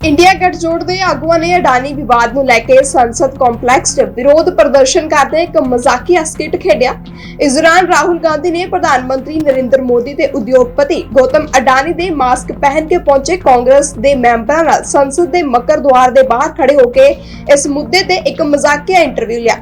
India ਗੱਠਜੋੜ ਦੇ ਆਗੂਆਂ ਨੇ ਅਡਾਨੀ ਵਿਵਾਦ ਨੂੰ ਲੈ ਕੇ ਸੰਸਦ ਕੰਪਲੈਕਸ 'ਚ ਵਿਰੋਧ ਪ੍ਰਦਰਸ਼ਨ ਕਰਦੇ ਇੱਕ ਮਜ਼ਾਕੀਆ ਸਕਿੱਟ ਖੇਡਿਆ। ਇਸ ਦੌਰਾਨ ਰਾਹੁਲ ਗਾਂਧੀ ਨੇ ਪ੍ਰਧਾਨ ਮੰਤਰੀ ਨਰਿੰਦਰ ਮੋਦੀ ਤੇ ਉਦਯੋਗਪਤੀ ਗੌਤਮ ਅਡਾਨੀ ਦੇ ਮਾਸਕ ਪਹਿਨ ਕੇ ਪਹੁੰਚੇ ਕਾਂਗਰਸ ਦੇ ਮੈਂਬਰਾਂ ਨਾਲ ਸੰਸਦ ਦੇ ਮੱਕਰ ਦੁਆਰ ਦੇ ਬਾਹਰ ਖੜੇ ਹੋ ਕੇ ਇਸ ਮੁੱਦੇ ਤੇ ਇੱਕ ਮਜ਼ਾਕੀਆ ਇੰਟਰਵਿਊ ਲਿਆ।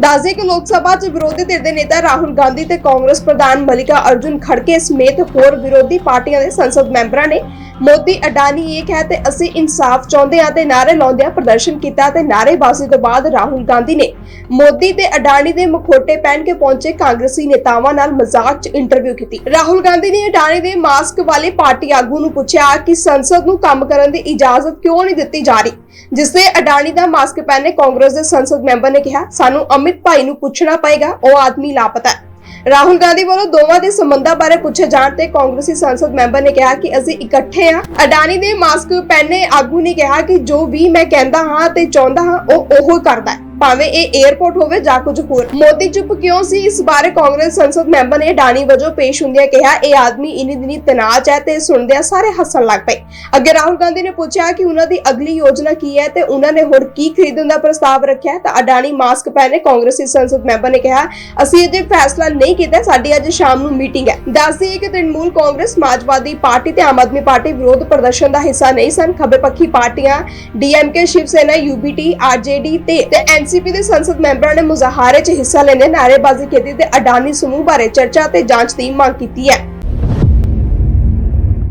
ਦੱਸਦੇ ਕਿ ਲੋਕ ਸਭਾ 'ਚ ਵਿਰੋਧੀ ਧਿਰ ਦੇ ਨੇਤਾ ਰਾਹੁਲ ਗਾਂਧੀ ਤੇ ਕਾਂਗਰਸ ਪ੍ਰਧਾਨ ਮਲਿਕਾ ਅਰਜੁਨ ਖੜਕੇ ਸਮੇਤ ਹੋਰ ਵਿਰੋਧੀ ਪਾਰਟੀਆਂ ਦੇ ਸੰਸਦ ਮੈਂਬਰਾਂ ਨੇ ਮੋਦੀ ਅਡਾਨੀ ਇਹ ਕਹਿ ਤੇ ਅਸੀਂ ਇਨਸਾਫ ਚਾਹੁੰਦੇ ਹਾਂ ਤੇ ਨਾਰੇ ਲਾਉਂਦਿਆਂ ਪ੍ਰਦਰਸ਼ਨ ਕੀਤਾ ਤੇ ਨਾਰੇਬਾਜ਼ੀ ਤੋਂ ਬਾਅਦ ਰਾਹੁਲ ਗਾਂਧੀ ਨੇ ਮੋਦੀ ਤੇ ਅਡਾਨੀ ਦੇ ਮੁਖੋਟੇ ਪਹਿਨ ਕੇ ਪਹੁੰਚੇ ਕਾਂਗਰਸੀ ਨੇਤਾਵਾਂ ਨਾਲ ਮਜ਼ਾਕ 'ਚ ਇੰਟਰਵਿਊ ਕੀਤੀ। ਰਾਹੁਲ ਗਾਂਧੀ ਨੇ ਅਡਾਨੀ ਦੇ ਮਾਸਕ ਵਾਲੇ ਪਾਰਟੀ ਆਗੂ ਨੂੰ ਪੁੱਛਿਆ ਕਿ ਸੰਸਦ ਨੂੰ ਕੰਮ ਕਰਨ ਦੀ ਇਜਾਜ਼ਤ ਕਿਉਂ ਨਹੀਂ ਦਿੱਤੀ ਜਾ ਰਹੀ? ਜਿਸ ਤੇ ਅਡਾਨੀ ਦਾ ਮਾਸਕ ਪਹਿਨੇ ਕਾਂਗਰਸ ਦੇ ਸੰਸਦ ਮੈਂਬਰ ਨੇ ਕਿਹਾ, ਸਾਨੂੰ ਅਮਿਤ ਭਾਈ ਨੂੰ ਪੁੱਛਣਾ ਪਏਗਾ, ਉਹ ਆਦਮੀ ਲਾਪਤਾ ਹੈ। ਰਾਹੁਲ ਗਾਂਧੀ ਵੱਲੋਂ ਦੋਵਾਂ ਦੇ ਸੰਬੰਧਾਂ ਬਾਰੇ ਪੁੱਛੇ ਜਾਣ ਤੇ ਕਾਂਗਰਸੀ ਸੰਸਦ ਮੈਂਬਰ ਨੇ ਕਿਹਾ ਕਿ ਅਸੀਂ ਇਕੱਠੇ ਹਾਂ। ਅਡਾਨੀ ਦੇ ਮਾਸਕ ਪਹਿਨੇ ਆਗੂ ਨੇ ਕਿਹਾ ਕਿ ਜੋ ਵੀ ਮੈਂ ਕਹਿੰਦਾ ਹਾਂ ਤੇ ਚਾਹੁੰਦਾ ਹਾਂ, ਉਹ ਉਹ ਕਰਦਾ ਹੈ। ਭਾਵੇਂ ਇਹ 에ਅਰਪੋਰਟ ਹੋਵੇ ਜਾਂ ਕੁਝ ਹੋਰ। ਮੋਦੀ ਚੁੱਪ ਕਿਉਂ ਸੀ? ਇਸ ਬਾਰੇ ਕਾਂਗਰਸ ਸੰਸਦ ਮੈਂਬਰ ਨੇ ਅਡਾਨੀ ਵਜੋਂ ਪੇਸ਼ ਹੁੰਦਿਆਂ ਕਿਹਾ, ਇਹ ਆਦਮੀ ਇਨੀ ਦਿਨੀ ਤਨਾਅ ਹੈ ਤੇ ਸੁਣਦਿਆਂ ਸਾਰੇ ਹੱਸਣ ਲੱਗ ਪਏ। ਅੱਗੇ ਰਾਹੁਲ ਗਾਂਧੀ ਨੇ ਪੁੱਛਿਆ ਕਿ ਉਹਨਾਂ ਦੀ ਅਗਲੀ ਯੋਜਨਾ ਕੀ ਹੈ ਤੇ ਉਹਨਾਂ ਨੇ ਹੁਣ ਕੀ ਖਰੀਦਣ ਦਾ ਪ੍ਰਸਤਾਵ ਰੱਖਿਆ ਤਾਂ ਅਡਾਨੀ ਮਾਸਕ ਪਹਿਨੇ ਕਾਂਗਰਸੀ ਸੰਸਦ ਮੈਂਬਰ ਨੇ ਕਿਹਾ, ਅਸੀਂ ਅਜੇ ਫੈਸਲਾ ਨਹੀਂ ਕੀਤਾ, ਸਾਡੀ ਅੱਜ ਸ਼ਾਮ ਨੂੰ ਮੀਟਿੰਗ ਹੈ। ਦੱਸਦੀ ਹੈ ਕਿ ਤ੍ਰਿਣਮੂਲ ਕਾਂਗਰਸ, ਸਮਾਜਵਾਦੀ ਪਾਰਟੀ ਤੇ ਆਮ ਆਦਮੀ ਪਾਰਟੀ ਵਿਰੋਧ ਪ੍ਰਦਰਸ਼ਨ ਦਾ ਹਿੱਸਾ ਨਹੀਂ ਸਨ। ਖੱਬੇ ਪੱਖੀ ਪਾਰਟੀਆਂ, ਡੀਐਮਕੇ ਸ਼ਿਵ ਸੈਨਾ ਯੂਬੀਟੀ, ਆਰਜੇਡੀ ਤੇ ਤੇ ਐਨਸੀਪੀ ਦੇ ਸੰਸਦ ਮੈਂਬਰਾਂ ਨੇ ਮੁਜ਼ਾਹਰੇ 'ਚ ਹਿੱਸਾ ਲੈਂਦੇ ਨਾਅਰੇਬਾਜ਼ੀ ਕੀਤੀ ਤੇ ਅਡਾਨੀ ਸਮੂਹ ਬਾਰੇ ਚਰਚਾ ਤੇ ਜਾਂਚ ਦੀ ਮੰਗ ਕੀਤੀ ਹੈ।